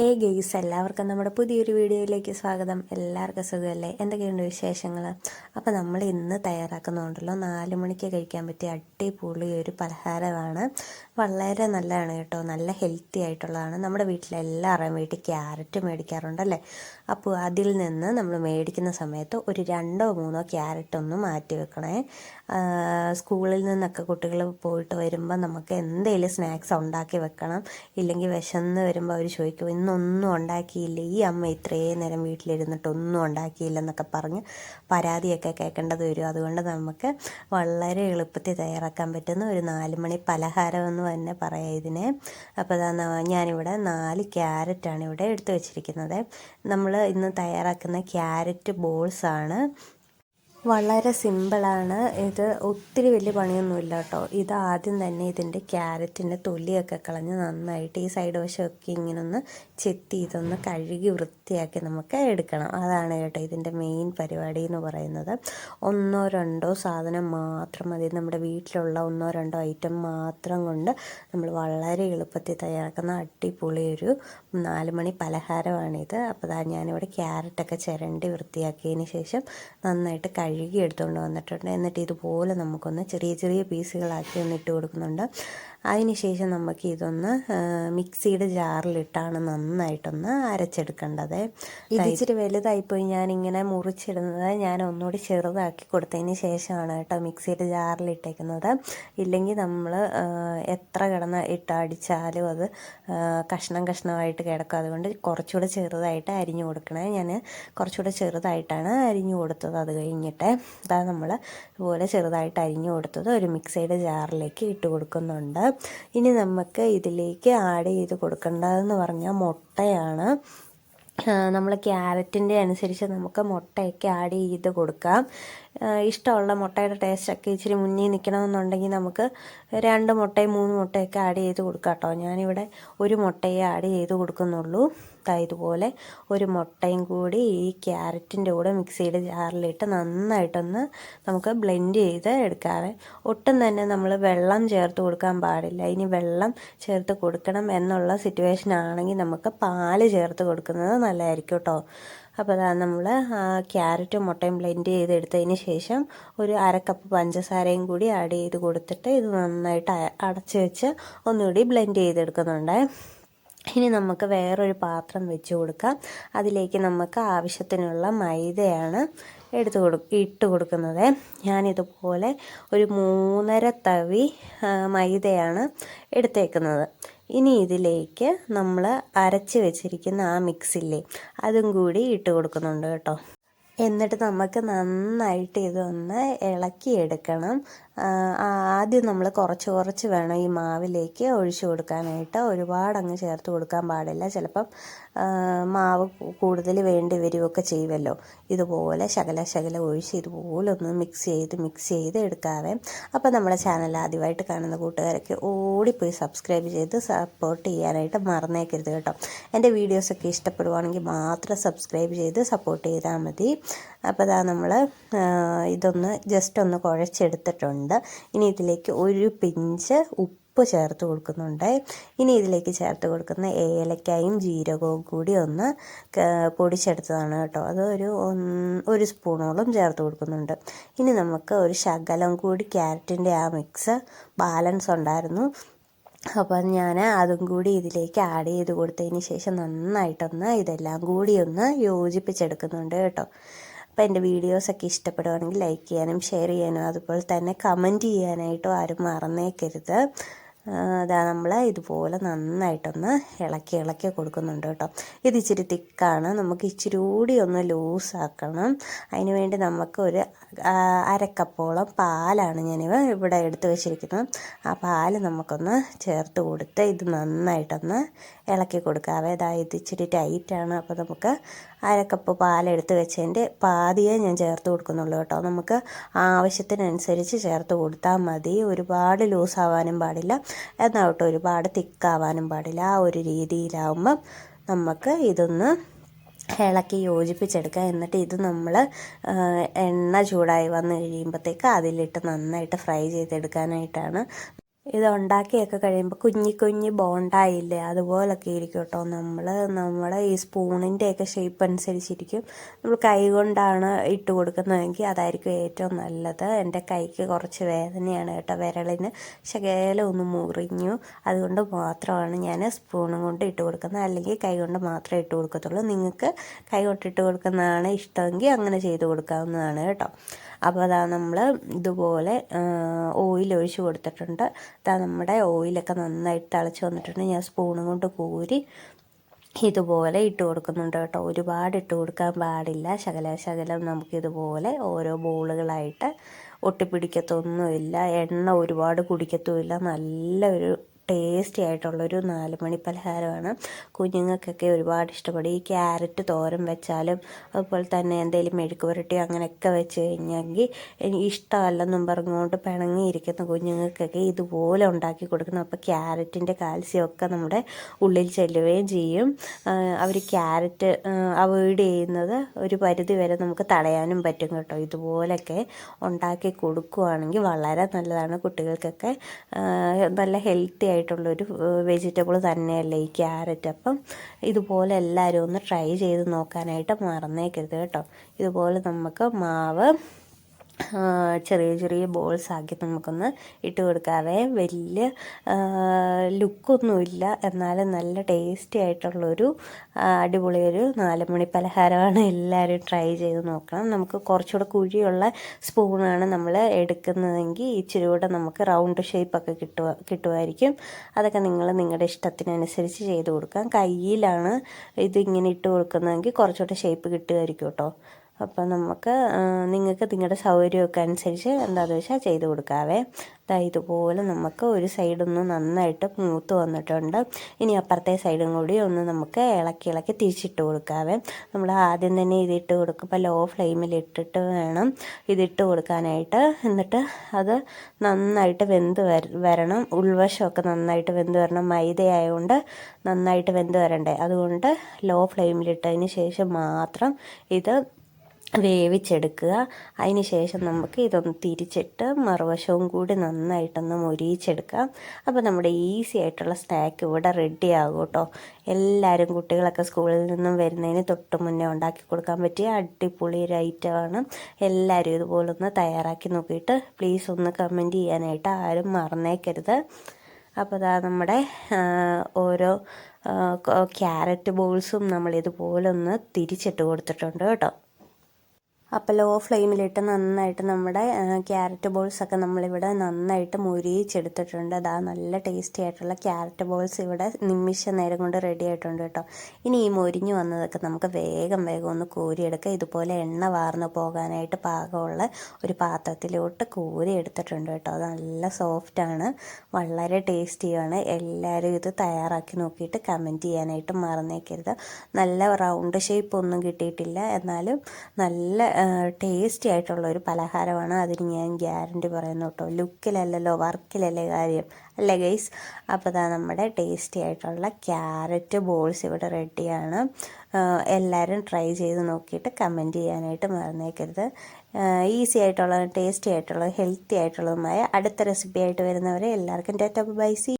ഹേ guys എല്ലാവർക്കും നമ്മുടെ പുതിയൊരു വീഡിയോയിലേക്ക് സ്വാഗതം. എല്ലാവർക്കും സുഖമല്ലേ? എന്തൊക്കെയുണ്ട് വിശേഷങ്ങൾ അപ്പോൾ നമ്മൾ ഇന്ന് തയ്യാറാക്കുന്നുണ്ടല്ലോ നാല് മണിക്ക് കഴിക്കാൻ പറ്റിയ അടിപൊളി ഒരു പലഹാരമാണ്. വളരെ നല്ലതാണ് കേട്ടോ. നല്ല ഹെൽത്തി ആയിട്ടുള്ളതാണ്. നമ്മുടെ വീട്ടിലെല്ലാവരും വീട്ടിൽ ക്യാരറ്റ് മേടിക്കാറുണ്ടല്ലേ അപ്പോൾ അതിൽ നിന്ന് നമ്മൾ മേടിക്കുന്ന സമയത്ത് ഒരു രണ്ടോ മൂന്നോ ക്യാരറ്റ് ഒന്ന് മാറ്റി വെക്കണേ. സ്കൂളിൽ നിന്നൊക്കെ കുട്ടികൾ പോയിട്ട് വരുമ്പോൾ നമുക്ക് എന്തെങ്കിലും സ്നാക്സ് ഉണ്ടാക്കി വെക്കണം. ഇല്ലെങ്കിൽ വിശന്ന് വരുമ്പോൾ അവർ ചോദിക്കും ഇന്നൊന്നും ഉണ്ടാക്കിയില്ല. ഈ അമ്മ ഇത്രയും നേരം വീട്ടിലിരുന്നിട്ട് ഒന്നും ഉണ്ടാക്കിയില്ലെന്നൊക്കെ പറഞ്ഞ് പരാതിയൊക്കെ കേൾക്കേണ്ടത് വരും. അതുകൊണ്ട് നമുക്ക് വളരെ എളുപ്പത്തിൽ തയ്യാറാക്കാൻ പറ്റുന്ന ഒരു നാല് മണി പലഹാരം എന്ന് തന്നെ പറയാം ഇതിനെ. അപ്പോൾ ഞാനിവിടെ നാല് ക്യാരറ്റാണ് ഇവിടെ എടുത്തു വെച്ചിരിക്കുന്നത്. നമ്മൾ ഇന്ന് തയ്യാറാക്കുന്ന ക്യാരറ്റ് ബോൾസാണ്. വളരെ സിമ്പിളാണ്. ഇത് ഒത്തിരി വലിയ പണിയൊന്നുമില്ല കേട്ടോ ഇത് ആദ്യം തന്നെ ഇതിന്റെ ക്യാരറ്റിന്റെ തൊലിയൊക്കെ കളഞ്ഞ് നന്നായിട്ട് ഈ സൈഡ് വശമൊക്കെ ഇങ്ങനെ ഒന്ന് ചെത്തി ഇതൊന്ന് കഴുകി വൃത്തിയാക്കി നമുക്ക് എടുക്കണം. അതാണ് കേട്ടോ ഇതിന്റെ മെയിൻ പരിപാടി എന്ന് പറയുന്നത്. ഒന്നോ രണ്ടോ സാധനം മാത്രം മതി. നമ്മുടെ വീട്ടിലുള്ള ഒന്നോ രണ്ടോ ഐറ്റം മാത്രം കൊണ്ട് നമ്മൾ വളരെ എളുപ്പത്തിൽ തയ്യാറാക്കുന്ന അടിപൊളി ഒരു നാല് മണി പലഹാരമാണിത്. അപ്പോൾ ഞാനിവിടെ ക്യാരറ്റൊക്കെ ചിരണ്ടി വൃത്തിയാക്കിയതിന് ശേഷം നന്നായിട്ട് കഴുകി എടുത്തുകൊണ്ട് വന്നിട്ടുണ്ട്. എന്നിട്ട് ഇതുപോലെ നമുക്കൊന്ന് ചെറിയ ചെറിയ പീസുകളാക്കി ഒന്ന് ഇട്ട് കൊടുക്കുന്നുണ്ട്. അതിനുശേഷം നമുക്ക് ഇതൊന്ന് മിക്സിയുടെ ജാറിലിട്ടാണ് നന്നായിട്ടൊന്ന് അരച്ചെടുക്കേണ്ടത്. ഇതിച്ചിരി വലുതായിപ്പോയി. ഞാനിങ്ങനെ മുറിച്ചിടുന്നത് ഞാൻ ഒന്നുകൂടി ചെറുതാക്കി കൊടുത്തതിന് ശേഷമാണ് കേട്ടോ മിക്സിയുടെ ജാറിലിട്ടേക്കുന്നത്. ഇല്ലെങ്കിൽ നമ്മൾ എത്ര കിടന്ന് ഇട്ട് അടിച്ചാലും അത് കഷ്ണം കഷ്ണമായിട്ട് കിടക്കും. അതുകൊണ്ട് കുറച്ചുകൂടെ ചെറുതായിട്ട് അരിഞ്ഞു കൊടുക്കണേ. ഞാൻ കുറച്ചുകൂടെ ചെറുതായിട്ടാണ് അരിഞ്ഞു കൊടുത്തത് അത് കഴിഞ്ഞിട്ട്. അതാ നമ്മൾ ഇതുപോലെ ചെറുതായിട്ട് അരിഞ്ഞു കൊടുത്തത് ഒരു മിക്സിയുടെ ജാറിലേക്ക് ഇട്ട് കൊടുക്കുന്നുണ്ട്. ഇനി നമുക്ക് ഇതിലേക്ക് ആഡ് ചെയ്ത് കൊടുക്കേണ്ടതെന്ന് പറഞ്ഞാൽ മുട്ടയാണ്. നമ്മൾ ക്യാരറ്റിന്റെ അനുസരിച്ച് നമുക്ക് മുട്ടയൊക്കെ ആഡ് ചെയ്ത് കൊടുക്കാം. ഇഷ്ടമുള്ള മുട്ടയുടെ ടേസ്റ്റൊക്കെ ഇച്ചിരി മുന്നിൽ നിൽക്കണമെന്നുണ്ടെങ്കിൽ നമുക്ക് രണ്ട് മുട്ടയും മൂന്ന് മുട്ടയൊക്കെ ആഡ് ചെയ്ത് കൊടുക്കാം കേട്ടോ. ഞാനിവിടെ ഒരു മുട്ടയെ ആഡ് ചെയ്ത് കൊടുക്കുന്നുള്ളൂ. ഇതുപോലെ ഒരു മുട്ടയും കൂടി ഈ ക്യാരറ്റിന്റെ കൂടെ മിക്സിയുടെ ജാറിലിട്ട് നന്നായിട്ടൊന്ന് നമുക്ക് ബ്ലെൻഡ് ചെയ്ത് എടുക്കാവേ. ഒട്ടും തന്നെ നമ്മൾ വെള്ളം ചേർത്ത് കൊടുക്കാൻ പാടില്ല. ഇനി വെള്ളം ചേർത്ത് കൊടുക്കണം എന്നുള്ള സിറ്റുവേഷൻ ആണെങ്കിൽ നമുക്ക് പാൽ ചേർത്ത് കൊടുക്കുന്നത് നല്ലതായിരിക്കും കേട്ടോ. അപ്പോൾ അതാ നമ്മൾ ക്യാരറ്റും മുട്ടയും ബ്ലെൻഡ് ചെയ്തെടുത്തതിന് ശേഷം ഒരു അര കപ്പ് പഞ്ചസാരയും കൂടി ആഡ് ചെയ്ത് കൊടുത്തിട്ട് ഇത് നന്നായിട്ട് അടച്ച് വെച്ച് ഒന്നുകൂടി ബ്ലെൻഡ് ചെയ്തെടുക്കുന്നുണ്ട്. ഇനി നമുക്ക് വേറൊരു പാത്രം വെച്ച് കൊടുക്കാം. അതിലേക്ക് നമുക്ക് ആവശ്യത്തിനുള്ള മൈദയാണ് എടുത്ത് കൊടു ഇട്ട് കൊടുക്കുന്നത്. ഞാനിതുപോലെ ഒരു മൂന്നര തവി മൈദയാണ് എടുത്തേക്കുന്നത്. ഇനി ഇതിലേക്ക് നമ്മൾ അരച്ച് വെച്ചിരിക്കുന്ന ആ മിക്സില്ലേ അതും കൂടി ഇട്ട് കൊടുക്കുന്നുണ്ട് കേട്ടോ. എന്നിട്ട് നമുക്ക് നന്നായിട്ട് ഇതൊന്ന് ഇളക്കിയെടുക്കണം. ആദ്യം നമ്മൾ കുറച്ച് കുറച്ച് വേണം ഈ മാവിലേക്ക് ഒഴിച്ചു കൊടുക്കാനായിട്ട്. ഒരുപാട് അങ്ങ് ചേർത്ത് കൊടുക്കാൻ പാടില്ല. ചിലപ്പം മാവ് കൂടുതൽ വേണ്ടി വരികയൊക്കെ ചെയ്യുമല്ലോ ഇതുപോലെ ശകല ശകല ഒഴിച്ച് ഇതുപോലെ ഒന്ന് മിക്സ് ചെയ്ത് മിക്സ് ചെയ്ത് എടുക്കാവേ. അപ്പോൾ നമ്മുടെ ചാനൽ ആദ്യമായിട്ട് കാണുന്ന കൂട്ടുകാരൊക്കെ ഓടിപ്പോയി സബ്സ്ക്രൈബ് ചെയ്ത് സപ്പോർട്ട് ചെയ്യാനായിട്ട് മറന്നേക്കരുത് കേട്ടോ. എന്റെ വീഡിയോസൊക്കെ ഇഷ്ടപ്പെടുവാണെങ്കിൽ മാത്രം സബ്സ്ക്രൈബ് ചെയ്ത് സപ്പോർട്ട് ചെയ്താൽ മതി. അപ്പോൾ അതാ നമ്മൾ ഇതൊന്ന് ജസ്റ്റ് ഒന്ന് കുഴച്ചെടുത്തിട്ടുണ്ട്. ഇനി ഇതിലേക്ക് ഒരു പിഞ്ച് ഉപ്പ് ചേർത്ത് കൊടുക്കുന്നുണ്ട്. ഇനി ഇതിലേക്ക് ചേർത്ത് കൊടുക്കുന്ന ഏലക്കായും ജീരകവും കൂടി ഒന്ന് പൊടിച്ചെടുത്തതാണ് കേട്ടോ. അത് ഒരു ഒരു സ്പൂണോളം ചേർത്ത് കൊടുക്കുന്നുണ്ട്. ഇനി നമുക്ക് ഒരു ശകലം കൂടി ക്യാരറ്റിന്റെ ആ മിക്സ് ബാലൻസ് ഉണ്ടായിരുന്നു. അപ്പം ഞാൻ അതും കൂടി ഇതിലേക്ക് ആഡ് ചെയ്ത് കൊടുത്തതിന് ശേഷം നന്നായിട്ടൊന്ന് ഇതെല്ലാം കൂടി ഒന്ന് യോജിപ്പിച്ചെടുക്കുന്നുണ്ട് കേട്ടോ. അപ്പോൾ എന്റെ വീഡിയോസൊക്കെ ഇഷ്ടപ്പെടുവാണെങ്കിൽ ലൈക്ക് ചെയ്യാനും ഷെയർ ചെയ്യാനും അതുപോലെ തന്നെ കമന്റ് ചെയ്യാനായിട്ടും ആരും മറന്നേക്കരുത്. അതാ നമ്മൾ ഇതുപോലെ നന്നായിട്ടൊന്ന് ഇളക്കി ഇളക്കി കൊടുക്കുന്നുണ്ട് കേട്ടോ. ഇത് ഇച്ചിരി തിക്കാണ്. നമുക്ക് ഇച്ചിരി കൂടി ഒന്ന് ലൂസാക്കണം. അതിന് വേണ്ടി നമുക്ക് ഒരു അരക്കപ്പോളം പാലാണ് ഞാൻ ഇവിടെ എടുത്തു വെച്ചിരിക്കുന്നത്. ആ പാൽ നമുക്കൊന്ന് ചേർത്ത് കൊടുത്ത് ഇത് നന്നായിട്ടൊന്ന് ഇളക്കി കൊടുക്കാവേ അതായത് ഇച്ചിരി ടൈറ്റാണ്. അപ്പോൾ നമുക്ക് അരക്കപ്പ് പാലെടുത്ത് വെച്ചതിന്റെ പാതിയെ ഞാൻ ചേർത്ത് കൊടുക്കുന്നുള്ളൂ കേട്ടോ. നമുക്ക് ആവശ്യത്തിനനുസരിച്ച് ചേർത്ത് കൊടുത്താൽ മതി. ഒരുപാട് ലൂസ് ആവാനും എന്നാവട്ടെ ഒരുപാട് തിക്കാവാനും പാടില്ല. ആ ഒരു രീതിയിലാവുമ്പം നമുക്ക് ഇതൊന്ന് ഇളക്കി യോജിപ്പിച്ചെടുക്കുക എന്നിട്ട് ഇത് നമ്മൾ എണ്ണ ചൂടായി വന്ന് കഴിയുമ്പോഴത്തേക്ക് അതിലിട്ട് നന്നായിട്ട് ഫ്രൈ ചെയ്തെടുക്കാനായിട്ടാണ് ഇത് ഉണ്ടാക്കിയൊക്കെ കഴിയുമ്പോൾ കുഞ്ഞി കുഞ്ഞി ബോണ്ടായില്ലേ? അതുപോലൊക്കെ ഇരിക്കും കേട്ടോ. നമ്മൾ നമ്മുടെ ഈ സ്പൂണിന്റെയൊക്കെ ഷേപ്പ് അനുസരിച്ചിരിക്കും. നമ്മൾ കൈ കൊണ്ടാണ് ഇട്ട് കൊടുക്കുന്നതെങ്കിൽ അതായിരിക്കും ഏറ്റവും നല്ലത്. എന്റെ കൈക്ക് കുറച്ച് വേദനയാണ് കേട്ടോ വിരളിന്. ശകലം ഒന്ന് മുറിഞ്ഞു. അതുകൊണ്ട് മാത്രമാണ് ഞാൻ സ്പൂണും കൊണ്ട് ഇട്ട് കൊടുക്കുന്നത്. അല്ലെങ്കിൽ കൈ കൊണ്ട് മാത്രമേ ഇട്ട് കൊടുക്കത്തുള്ളൂ. നിങ്ങൾക്ക് കൈ കൊണ്ട് ഇട്ട് കൊടുക്കുന്നതാണ് ഇഷ്ടമെങ്കിൽ അങ്ങനെ ചെയ്ത് കൊടുക്കാവുന്നതാണ് കേട്ടോ. അപ്പോൾ അതാ നമ്മൾ ഇതുപോലെ ഓയിൽ ഒഴിച്ച് കൊടുത്തിട്ടുണ്ട്. അതാ നമ്മുടെ ഓയിലൊക്കെ നന്നായിട്ട് തിളച്ച് വന്നിട്ടുണ്ട്. ഞാൻ സ്പൂണും കൊണ്ട് കോരി ഇതുപോലെ ഇട്ട് കൊടുക്കുന്നുണ്ട് കേട്ടോ. ഒരുപാട് ഇട്ട് കൊടുക്കാൻ പാടില്ല. ശകല ശകലം നമുക്കിതുപോലെ ഓരോ ബോളുകളായിട്ട് ഒട്ടിപ്പിടിക്കത്തൊന്നുമില്ല. എണ്ണ ഒരുപാട് കുടിക്കത്തുമില്ല. നല്ലൊരു ടേസ്റ്റി ആയിട്ടുള്ളൊരു നാല് മണി പലഹാരമാണ്. കുഞ്ഞുങ്ങൾക്കൊക്കെ ഒരുപാട് ഇഷ്ടപ്പെടും. ഈ ക്യാരറ്റ് തോരൻ വെച്ചാലും അതുപോലെ തന്നെ എന്തെങ്കിലും മെഴുക്ക് പുരട്ടി അങ്ങനെയൊക്കെ വെച്ച് കഴിഞ്ഞെങ്കിൽ എനിക്ക് ഇഷ്ടമല്ലെന്നും പറഞ്ഞുകൊണ്ട് പിണങ്ങിയിരിക്കുന്ന കുഞ്ഞുങ്ങൾക്കൊക്കെ ഇതുപോലെ ഉണ്ടാക്കി കൊടുക്കണം. അപ്പോൾ ക്യാരറ്റിന്റെ കാൽസ്യമൊക്കെ നമ്മുടെ ഉള്ളിൽ ചെല്ലുകയും ചെയ്യും. അവർ ക്യാരറ്റ് അവോയ്ഡ് ചെയ്യുന്നത് ഒരു പരിധി വരെ നമുക്ക് തടയാനും പറ്റും കേട്ടോ. ഇതുപോലൊക്കെ ഉണ്ടാക്കി കൊടുക്കുകയാണെങ്കിൽ വളരെ നല്ലതാണ് കുട്ടികൾക്കൊക്കെ. നല്ല ഹെൽത്തി ആയിട്ടുള്ളൊരു വെജിറ്റബിൾ തന്നെയല്ലേ ഈ ക്യാരറ്റ്. അപ്പം ഇതുപോലെ എല്ലാവരും ഒന്ന് ട്രൈ ചെയ്ത് നോക്കാനായിട്ട് മറന്നേക്കരുത് കേട്ടോ. ഇതുപോലെ നമുക്ക് മാവ് ചെറിയ ചെറിയ ബോൾസ് ആക്കി നമുക്കൊന്ന് ഇട്ട് കൊടുക്കാവേ. വലിയ ലുക്കൊന്നുമില്ല എന്നാലും നല്ല ടേസ്റ്റി ആയിട്ടുള്ളൊരു അടിപൊളിയൊരു നാലുമണി പലഹാരമാണ് എല്ലാവരും ട്രൈ ചെയ്ത് നോക്കണം. നമുക്ക് കുറച്ചുകൂടെ കുഴിയുള്ള സ്പൂണാണ് നമ്മൾ എടുക്കുന്നതെങ്കിൽ ഇച്ചിരി കൂടെ നമുക്ക് റൗണ്ട് ഷേപ്പൊക്കെ കിട്ടുക കിട്ടുമായിരിക്കും അതൊക്കെ നിങ്ങൾ നിങ്ങളുടെ ഇഷ്ടത്തിനനുസരിച്ച് ചെയ്ത് കൊടുക്കാം. കയ്യിലാണ് ഇതിങ്ങനെ ഇട്ട് കൊടുക്കുന്നതെങ്കിൽ കുറച്ചുകൂടെ ഷേപ്പ് കിട്ടുമായിരിക്കും കേട്ടോ. അപ്പോൾ നമുക്ക് നിങ്ങൾക്ക് നിങ്ങളുടെ സൗകര്യമൊക്കെ അനുസരിച്ച് എന്താണെന്ന് വെച്ചാൽ ചെയ്ത് കൊടുക്കാവേ. അതായത് ഇതുപോലെ നമുക്ക് ഒരു സൈഡൊന്ന് നന്നായിട്ട് മൂത്ത് വന്നിട്ടുണ്ട്. ഇനി അപ്പുറത്തെ സൈഡും കൂടി ഒന്ന് നമുക്ക് ഇളക്കി ഇളക്കി തിരിച്ചിട്ട് കൊടുക്കാവേ. നമ്മൾ ആദ്യം തന്നെ ഇതിട്ട് കൊടുക്കുമ്പോൾ ലോ ഫ്ലെയിമിൽ ഇട്ടിട്ട് വേണം ഇതിട്ട് കൊടുക്കാനായിട്ട്. എന്നിട്ട് അത് നന്നായിട്ട് വെന്ത് വരണം. ഉൾവശമൊക്കെ നന്നായിട്ട് വെന്ത് വരണം. മൈദ ആയതുകൊണ്ട് നന്നായിട്ട് വെന്ത് വരണ്ടേ. അതുകൊണ്ട് ലോ ഫ്ലെയിമിലിട്ടതിന് ശേഷം മാത്രം ഇത് വേവിച്ചെടുക്കുക. അതിന് ശേഷം നമുക്ക് ഇതൊന്ന് തിരിച്ചിട്ട് മറുവശവും കൂടി നന്നായിട്ടൊന്ന് മൊരിയിച്ചെടുക്കാം. അപ്പോൾ നമ്മുടെ ഈസി ആയിട്ടുള്ള സ്നാക്ക് ഇവിടെ റെഡി ആകും കേട്ടോ. എല്ലാവരും കുട്ടികളൊക്കെ സ്കൂളിൽ നിന്നും വരുന്നതിന് തൊട്ട് മുന്നേ ഉണ്ടാക്കി കൊടുക്കാൻ പറ്റിയ അടിപൊളി ഒരു ഐറ്റമാണ് എല്ലാവരും ഇതുപോലെ ഒന്ന് തയ്യാറാക്കി നോക്കിയിട്ട് പ്ലീസ് ഒന്ന് കമന്റ് ചെയ്യാനായിട്ട് ആരും മറന്നേക്കരുത്. അപ്പോൾ അതാ നമ്മുടെ ഓരോ ക്യാരറ്റ് ബോൾസും നമ്മൾ ഇതുപോലെ ഒന്ന് തിരിച്ചിട്ട് കൊടുത്തിട്ടുണ്ട് കേട്ടോ. അപ്പോൾ ലോ ഫ്ലെയിമിലിട്ട് നന്നായിട്ട് നമ്മുടെ ക്യാരറ്റ് ബോൾസൊക്കെ നമ്മളിവിടെ നന്നായിട്ട് മുരിയിച്ചെടുത്തിട്ടുണ്ട്. അതാ നല്ല ടേസ്റ്റി ആയിട്ടുള്ള ക്യാരറ്റ് ബോൾസ് ഇവിടെ നിമിഷ നേരം കൊണ്ട് റെഡി ആയിട്ടുണ്ട് കേട്ടോ. ഇനി ഈ മുരിഞ്ഞു വന്നതൊക്കെ നമുക്ക് വേഗം വേഗം ഒന്ന് കോരിയെടുക്കുക ഇതുപോലെ എണ്ണ വാർന്നു പോകാനായിട്ട് പാകമുള്ള ഒരു പാത്രത്തിലോട്ട് കോരി എടുത്തിട്ടുണ്ട് കേട്ടോ. അത് നല്ല സോഫ്റ്റാണ് വളരെ ടേസ്റ്റിയാണ് എല്ലാവരും ഇത് തയ്യാറാക്കി നോക്കിയിട്ട് കമന്റ് ചെയ്യാനായിട്ട് മറന്നേക്കരുത്. നല്ല റൗണ്ട് ഷേപ്പ് ഒന്നും കിട്ടിയിട്ടില്ല. എന്നാലും നല്ല ടേസ്റ്റി ആയിട്ടുള്ള ഒരു പലഹാരമാണ്. അതിന് ഞാൻ ഗ്യാരണ്ടി പറയുന്നു കേട്ടോ. ലുക്കിലല്ലല്ലോ വർക്കിലല്ലേ കാര്യം. അല്ലേ ഗൈസ് അപ്പോൾ ഇതാ നമ്മുടെ ടേസ്റ്റി ആയിട്ടുള്ള ക്യാരറ്റ് ബോൾസ് ഇവിടെ റെഡിയാണ് എല്ലാവരും ട്രൈ ചെയ്ത് നോക്കിയിട്ട് കമന്റ് ചെയ്യാനായിട്ട് മറന്നേക്കരുത്. ഈസി ആയിട്ടുള്ള ടേസ്റ്റി ആയിട്ടുള്ള ഹെൽത്തി ആയിട്ടുള്ളതുമായ അടുത്ത റെസിപ്പി ആയിട്ട് വരുന്നവരെ എല്ലാവർക്കും ടാറ്റ ബൈ സി